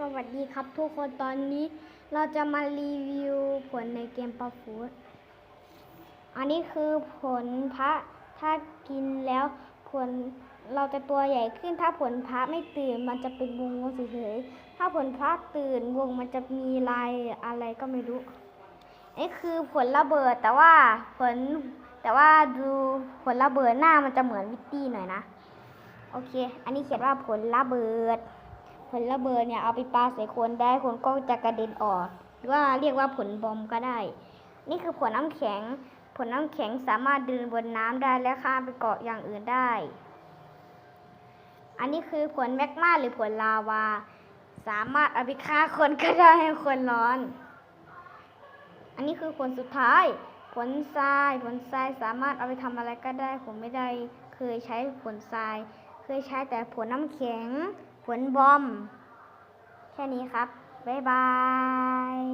สวัสดีครับทุกคนตอนนี้เราจะมารีวิวผลในเกมปลาฟูดอันนี้คือผลพระถ้ากินแล้วผลเราจะตัวใหญ่ขึ้นถ้าผลพระไม่ตื่นมันจะเป็นวงวงเฉยๆถ้าผลพระตื่นวงมันจะมีลายอะไรก็ไม่รู้นี่คือผลระเบิดแต่ว่าผลแต่ว่าดูผลระเบิดหน้ามันจะเหมือนวิตตี้หน่อยนะ โอเค อันนี้เขียนว่าผลระเบิด ผลระเบิดเนี่ยเอาไปปาใส่คนได้คนก็จะกระเด็นออกหรือว่าเรียกว่าผลบอมก็ได้ นี่คือผลน้ำแข็ง ผลน้ำแข็งสามารถเดินบนน้ำได้และข้ามไปเกาะอย่างอื่นได้ อันนี้คือผลแมกมาหรือผลลาวา สามารถเอาไปฆ่าคนก็ได้ให้คนร้อน อันนี้คือผลสุดท้าย ผลทราย ผลทรายสามารถเอาไปทำอะไรก็ได้ ผมไม่ได้เคยใช้ผลทราย เคยใช้แต่ผลน้ำแข็ง ขวนบอม แค่นี้ครับ บ๊ายบาย